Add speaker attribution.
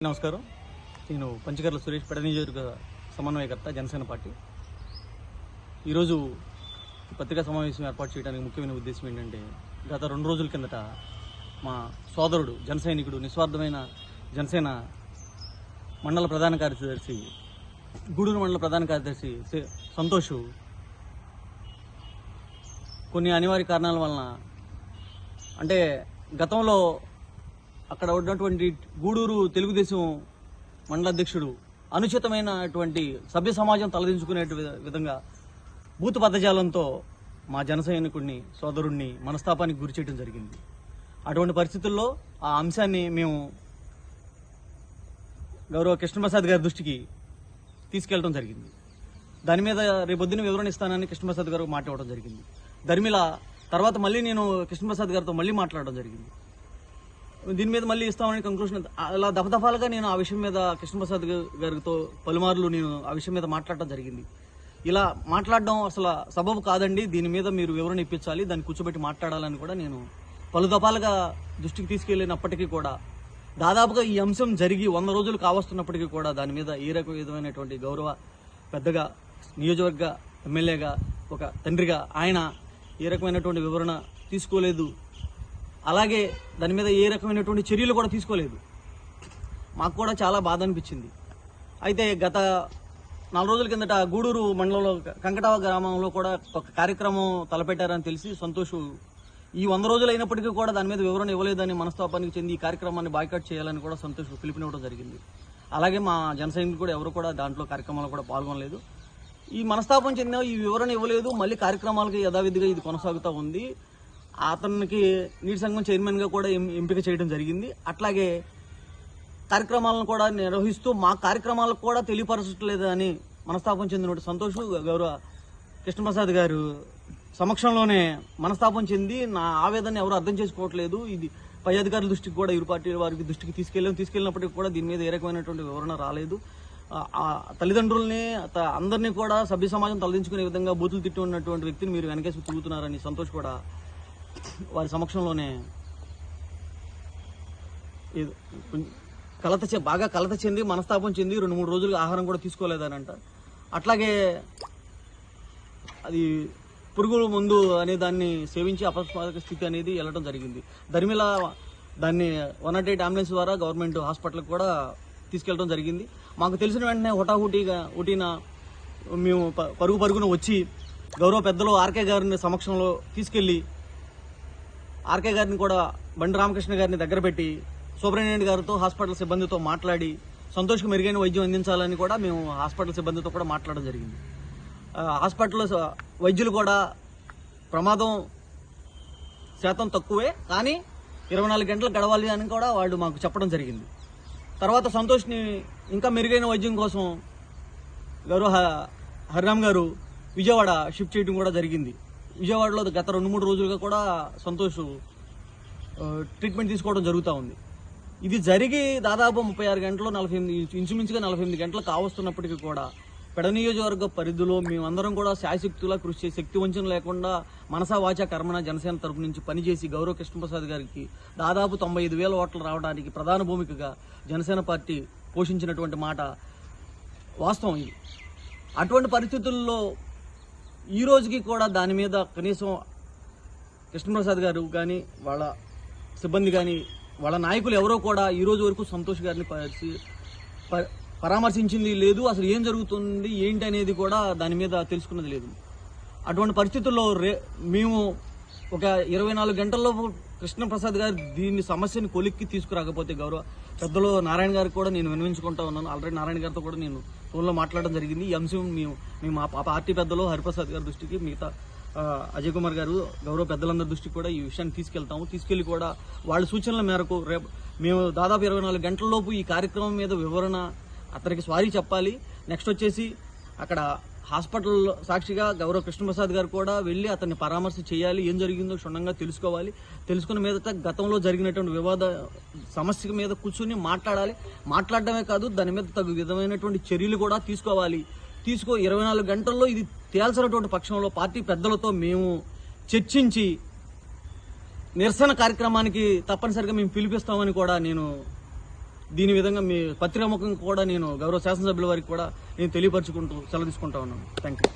Speaker 1: నమస్కారం. నేను పంచకర్ల సురేష్ పెడ నియోజకవర్గ సమన్వయకర్త జనసేన పార్టీ. ఈరోజు పత్రికా సమావేశం ఏర్పాటు చేయడానికి ముఖ్యమైన ఉద్దేశం ఏంటంటే గత రెండు రోజుల కిందట మా సోదరుడు జనసైనికుడు నిస్వార్థమైన జనసేన మండల ప్రధాన కార్యదర్శి గూడూరు మండల ప్రధాన కార్యదర్శి సంతోష్ కొన్ని అనివార్య కారణాల వలన అంటే గతంలో అక్కడ ఉన్నటువంటి గూడూరు తెలుగుదేశం మండలాధ్యక్షుడు అనుచితమైనటువంటి సభ్య సమాజం తలదించుకునే విధంగా బూత్ పదజాలంతో మా జన సైనికుడిని సోదరుణ్ణి మనస్తాపానికి గురి చేయడం జరిగింది. అటువంటి పరిస్థితుల్లో ఆ అంశాన్ని మేము గౌరవ కృష్ణప్రసాద్ గారి దృష్టికి తీసుకెళ్ళడం జరిగింది. దాని మీద రేపొద్దున వివరణ ఇస్తానని కృష్ణప్రసాద్ గారు మాట్లాడడం జరిగింది. ధర్మిల తర్వాత మళ్ళీ నేను కృష్ణప్రసాద్ గారితో మళ్ళీ మాట్లాడడం జరిగింది. దీని మీద మళ్ళీ ఇస్తామని కంక్లూషన్ అలా దఫదఫాలుగా నేను ఆ విషయం మీద కృష్ణప్రసాద్ గారితో పలుమార్లు నేను ఆ విషయం మీద మాట్లాడటం జరిగింది. ఇలా మాట్లాడడం అసలు సబబు కాదండి. దీని మీద మీరు వివరణ ఇప్పించాలి. దాన్ని కూర్చోబెట్టి మాట్లాడాలని కూడా నేను పలు దఫాలుగా దృష్టికి తీసుకెళ్ళినప్పటికీ కూడా దాదాపుగా ఈ అంశం జరిగి వంద రోజులు కావస్తున్నప్పటికీ కూడా దాని మీద ఏ రకం విధమైనటువంటి గౌరవ పెద్దగా నియోజకవర్గ ఎమ్మెల్యేగా ఒక తండ్రిగా ఆయన ఏ రకమైనటువంటి వివరణ తీసుకోలేదు. అలాగే దాని మీద ఏ రకమైనటువంటి చర్యలు కూడా తీసుకోలేదు. మాకు కూడా చాలా బాధ అనిపించింది. అయితే గత నాలుగు రోజుల కిందట గూడూరు మండలంలో కంకటావ గ్రామంలో కూడా ఒక కార్యక్రమం తలపెట్టారని తెలిసి సంతోష్. ఈ వంద రోజులు అయినప్పటికీ కూడా దాని మీద వివరణ ఇవ్వలేదని మనస్తాపానికి చెంది ఈ కార్యక్రమాన్ని బాయ్కాట్ చేయాలని కూడా సంతోష్ పిలుపునివ్వడం జరిగింది. అలాగే మా జనసైనికులు కూడా ఎవరు కూడా దాంట్లో కార్యక్రమాలు కూడా పాల్గొనలేదు. ఈ మనస్తాపం చెందిన ఈ వివరణ ఇవ్వలేదు. మళ్ళీ కార్యక్రమాలకి యథావిధిగా ఇది కొనసాగుతూ ఉంది. అతనికి నీటి సంఘం చైర్మన్గా కూడా ఎంపిక చేయడం జరిగింది. అట్లాగే కార్యక్రమాలను కూడా నిర్వహిస్తూ మా కార్యక్రమాలకు కూడా తెలియపరచట్లేదు అని మనస్తాపం చెందిన సంతోష్ గౌరవ కృష్ణప్రసాద్ గారు సమక్షంలోనే మనస్తాపం చెంది నా ఆవేదన ఎవరు అర్థం చేసుకోవట్లేదు. ఇది పై అధికారుల దృష్టికి కూడా ఇరు పార్టీల వారికి దృష్టికి తీసుకెళ్ళాం. తీసుకెళ్ళినప్పటికీ కూడా దీని మీద ఏ రకమైనటువంటి వివరణ రాలేదు. ఆ- తల్లిదండ్రుల్ని అందరినీ కూడా సభ్య సమాజం తలదించుకునే విధంగా బూతులు తిట్టి ఉన్నటువంటి వ్యక్తిని మీరు వెనకేసి తిరుగుతున్నారని సంతోష్ కూడా వారి సమక్షంలోనే కలత చె బాగా కలత చెంది మనస్తాపం చెంది రెండు మూడు రోజులు ఆహారం కూడా తీసుకోలేదనంట. అట్లాగే అది పురుగుల మందు అనే దాన్ని సేవించి అపస్మారక స్థితి అనేది వెళ్ళడం జరిగింది. దరిమిల దాన్ని వన్ నాట్ ఎయిట్ అంబులెన్స్ ద్వారా గవర్నమెంట్ హాస్పిటల్కి కూడా తీసుకెళ్ళడం జరిగింది. మాకు తెలిసిన వెంటనే హుటాహుటీగా హుటీన మేము పరుగు పరుగున వచ్చి గౌరవ పెద్దలు ఆర్కే గారిని సమక్షంలో తీసుకెళ్ళి ఆర్కే గారిని కూడా బండి రామకృష్ణ గారిని దగ్గర పెట్టి సూపరింటెండెంట్ గారితో హాస్పిటల్ సిబ్బందితో మాట్లాడి సంతోష్కి మెరుగైన వైద్యం అందించాలని కూడా మేము హాస్పిటల్ సిబ్బందితో కూడా మాట్లాడడం జరిగింది. హాస్పిటల్ హాస్పిటల్లో వైద్యులు కూడా ప్రమాదం శాతం తక్కువే కానీ ఇరవై నాలుగు గంటలు గడవాలి అని కూడా వాళ్ళు మాకు చెప్పడం జరిగింది. తర్వాత సంతోష్ని ఇంకా మెరుగైన వైద్యం కోసం గారు హ- హరిరామ్ గారు విజయవాడ షిఫ్ట్ చేయడం కూడా జరిగింది. విజయవాడలో గత రెండు మూడు రోజులుగా కూడా సంతోష్ ట్రీట్మెంట్ తీసుకోవడం జరుగుతూ ఉంది. ఇది జరిగి దాదాపు ముప్పై ఆరు గంటలు నలభై ఎనిమిది ఇంచుమించుగా నలభై ఎనిమిది గంటలు కావస్తున్నప్పటికీ కూడా పెడ నియోజకవర్గ పరిధిలో మేమందరం కూడా శాయశక్తులా కృషి చేసి శక్తి వంచన లేకుండా మనసా వాచా కర్మణ జనసేన తరపు నుంచి పనిచేసి గౌరవ కృష్ణప్రసాద్ గారికి దాదాపు తొంభై ఐదు వేల ఓట్లు రావడానికి ప్రధాన భూమికగా జనసేన పార్టీ పోషించినటువంటి మాట వాస్తవం ఇది. అటువంటి పరిస్థితుల్లో ఈ రోజుకి కూడా దాని మీద కనీసం కృష్ణప్రసాద్ గారు కానీ వాళ్ళ సిబ్బంది కానీ వాళ్ళ నాయకులు ఎవరో కూడా ఈ రోజు వరకు సంతోష్ గారిని పరిశీ- ప- పరామర్శించింది లేదు. అసలు ఏం జరుగుతుంది ఏంటి అనేది కూడా దాని మీద తెలుసుకున్నది లేదు. అటువంటి పరిస్థితుల్లో రే మేము ఒక ఇరవై నాలుగు గంటల్లో కృష్ణప్రసాద్ గారు దీని సమస్యని కొలిక్కి తీసుకురాకపోతే గౌరవ పెద్దలో నారాయణ గారికి కూడా నేను వినిపించుకుంటా ఉన్నాను. ఆల్రెడీ నారాయణ గారితో కూడా నేను ఫోన్లో మాట్లాడడం జరిగింది. ఈ అంశం మేము మేము మా పార్టీ పెద్దలు హరిప్రసాద్ గారి దృష్టికి మిగతా అజయ్ కుమార్ గారు గౌరవ పెద్దలందరి దృష్టికి కూడా ఈ విషయాన్ని తీసుకెళ్తాము. తీసుకెళ్ళి కూడా వాళ్ళ సూచనల మేరకు రేపు మేము దాదాపు ఇరవై నాలుగు గంటలలోపు ఈ కార్యక్రమం మీద వివరణ అతనికి స్వారీ చెప్పాలి. నెక్స్ట్ వచ్చేసి అక్కడ హాస్పిటల్ సాక్షిగా గౌరవ కృష్ణప్రసాద్ గారు కూడా వెళ్ళి అతన్ని పరామర్శ చేయాలి ఏం జరిగిందో క్షుణ్ణంగా తెలుసుకోవాలి. తెలుసుకున్న మీదట గతంలో జరిగినటువంటి వివాద సమస్య మీద కూర్చుని మాట్లాడాలి. మాట్లాడడమే కాదు దాని మీద తగు విధమైనటువంటి చర్యలు కూడా తీసుకోవాలి. తీసుకో ఇరవై నాలుగు గంటల్లో ఇది తేల్చినటువంటి పక్షంలో పార్టీ పెద్దలతో మేము చర్చించి నిరసన కార్యక్రమానికి తప్పనిసరిగా మేము పిలిపిస్తామని కూడా నేను దీని విధంగా మీ పత్రికాముఖంగా కూడా నేను గౌరవ శాసనసభ్యుల వారికి కూడా నేను తెలియపరచుకుంటూ సెలవు తీసుకుంటా ఉన్నాను. Thank you